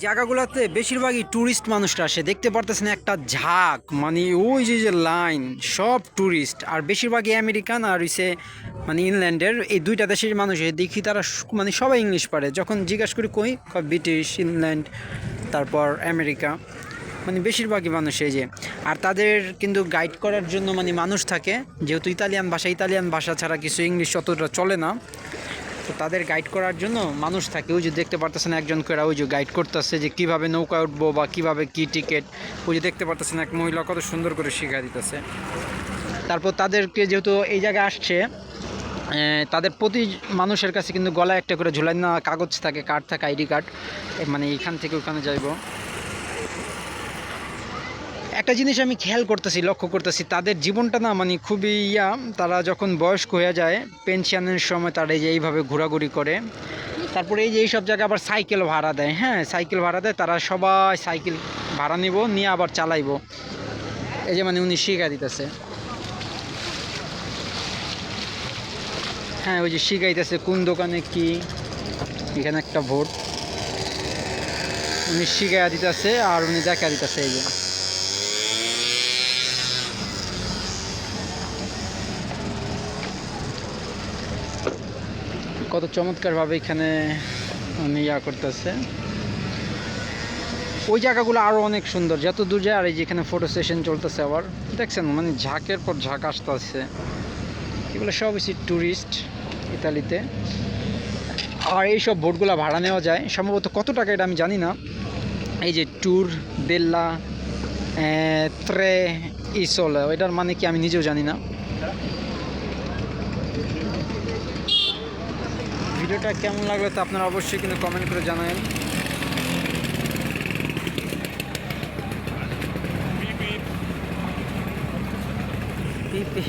জায়গাগুলোতে বেশিরভাগই ট্যুরিস্ট মানুষরা আসে। দেখতে পারতেছেন একটা ঝাঁক মানে ওই যে যে লাইন সব ট্যুরিস্ট আর বেশিরভাগই আমেরিকান আর হইছে মানে ইংল্যান্ডের। এই দুইটা দেশের মানুষ দেখি তারা মানে সবাই ইংলিশ পারে। যখন জিজ্ঞাসা করি, কই? ব্রিটিশ, ইংল্যান্ড, তারপর আমেরিকা। মানে বেশিরভাগই মানুষ এই যে। আর তাদের কিন্তু গাইড করার জন্য মানে মানুষ থাকে। যেহেতু ইতালিয়ান ভাষা ইতালিয়ান ভাষা ছাড়া কিছু ইংলিশ অতটা চলে না। তো তাদের গাইড করার জন্য মানুষ থাকে। ওই যে দেখতে পারতেছেন একজন করে ওই যে গাইড করতেছে যে কীভাবে নৌকা উঠবো বা কীভাবে কি টিকিট ওই যে দেখতে পারতেছেন এক মহিলা কত সুন্দর করে শিখা দিতেছে। তারপর তাদেরকে যেহেতু এই জায়গায় আসছে তাদের প্রতি মানুষের কাছে কিন্তু গলায় একটা করে ঝুলাই না কাগজ থাকে কার্ড থাকে আইডি কার্ড মানে এখান থেকে ওখানে যাইবো। একটা জিনিস আমি খেয়াল করতেছি, লক্ষ্য করতেছি, তাদের জীবনটা না মানে খুবই ইয়া, তারা যখন বয়স্ক হয়ে যায় পেনশনের সময় তারা এই যে এইভাবে ঘোরাঘুরি করে। তারপরে এই যে এইসব জায়গায় আবার সাইকেল ভাড়া দেয় হ্যাঁ সাইকেল ভাড়া দেয়, তারা সবাই সাইকেল ভাড়া নিব, নিয়ে আবার চালাইবো। এই যে মানে উনি শিখা দিতেছে। হ্যাঁ ওই যে শিখাইতেছে কোন দোকানে কি, এখানে একটা ভোট। উনি শিখা দিতেছে আর উনি দেখা দিতেছে এই যে। কত চমৎকারভাবে এখানে ইয়া করতেছে। ওই জায়গাগুলো আরও অনেক সুন্দর। যত দূর যায় আর এই যেখানে ফটো সেশন চলতেছে আবার, দেখছেন মানে ঝাঁকের পর ঝাঁক আসতেছে। এগুলো সব হচ্ছে ট্যুরিস্ট ইতালিতে। আর এইসব বোটগুলো ভাড়া নেওয়া যায়। সম্ভবত কত টাকা এটা আমি জানি না। এই যে ট্যুর বেল্লা ত্রে ইসল এটার মানে কি আমি নিজেও জানি না। ভিডিওটা কেমন লাগল তা আপনারা অবশ্যই কিন্তু কমেন্ট করে জানাবেন পিপি